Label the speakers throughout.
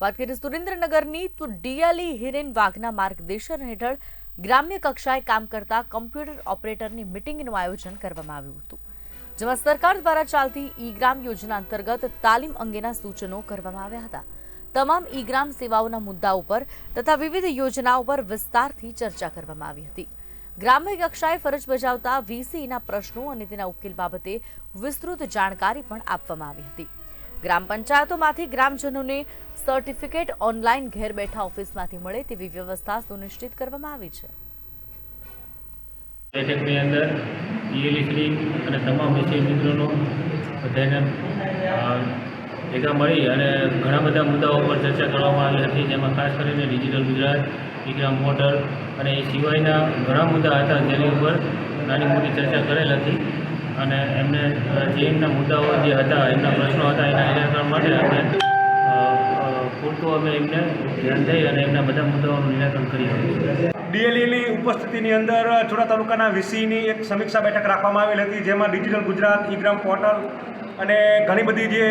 Speaker 1: વાત કરીએ સુરેન્દ્રનગરની, તો ડિયાલી હિરેન વાઘના માર્ગદર્શન હેઠળ ગ્રામ્ય કક્ષાએ કામ કરતા કમ્પ્યુટર ઓપરેટરની મિટિંગનું આયોજન કરવામાં આવ્યું હતું. જેમાં સરકાર દ્વારા ચાલતી ઈ ગ્રામ યોજના અંતર્ગત તાલીમ અંગેના સૂચનો કરવામાં આવ્યા હતા. તમામ ઈ ગ્રામ સેવાઓના મુદ્દા ઉપર તથા વિવિધ યોજનાઓ પર વિસ્તારથી ચર્ચા કરવામાં આવી હતી. ગ્રામ્ય કક્ષાએ ફરજ બજાવતા વીસીના પ્રશ્નો અને તેના ઉકેલ બાબતે વિસ્તૃત જાણકારી પણ આપવામાં આવી હતી. ગ્રામ પંચાયતોમાંથી ગ્રામજનોને સર્ટિફિકેટ ઓનલાઈન ઘેર બેઠા ઓફિસમાંથી મળે તેવી વ્યવસ્થા સુનિશ્ચિત કરવામાં આવી છે.
Speaker 2: બેઠકની અંદર ઈએલઈ અને તમામ વિષય મિત્રોનો બધાને ભેગા મળી અને ઘણા બધા મુદ્દાઓ પર ચર્ચા કરવામાં આવી હતી, જેમાં ખાસ કરીને ડિજિટલ ગુજરાત ઇગ્રામ મોટર અને એ સિવાયના ઘણા મુદ્દા હતા જેની ઉપર નાની મોટી ચર્ચા કરેલ હતી. અને એમને જે એમના મુદ્દાઓ જે હતા, એમના પ્રશ્નો હતા માટે અમે એમને ધ્યાન દઈ અને એમના બધા મુદ્દાઓનું નિરાકરણ કરી
Speaker 3: ડીએલઈની ઉપસ્થિતિની અંદર થોડા તાલુકાના વીસીની એક સમીક્ષા બેઠક રાખવામાં આવેલ હતી, જેમાં digital Gujarat e Gram portal અને ઘણી બધી જે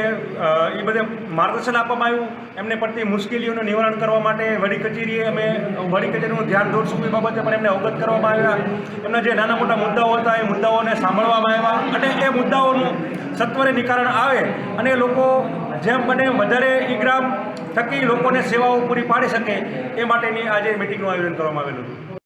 Speaker 3: એ બધે માર્ગદર્શન આપવામાં આવ્યું. એમને પડતી મુશ્કેલીઓનું નિવારણ કરવા માટે વડી કચેરીએ અમે, વડી કચેરીનું ધ્યાન દોરશું એ બાબતે પણ એમને અવગત કરવામાં આવ્યા. એમના જે નાના મોટા મુદ્દાઓ હતા એ મુદ્દાઓને સાંભળવામાં આવ્યા અને એ મુદ્દાઓનું સત્વરે નિકારણ આવે અને લોકો જેમ બને વધારે ઈ ગ્રામ થકી લોકોને સેવાઓ પૂરી પાડી શકે એ માટેની આજે મિટિંગનું આયોજન કરવામાં આવેલું હતું.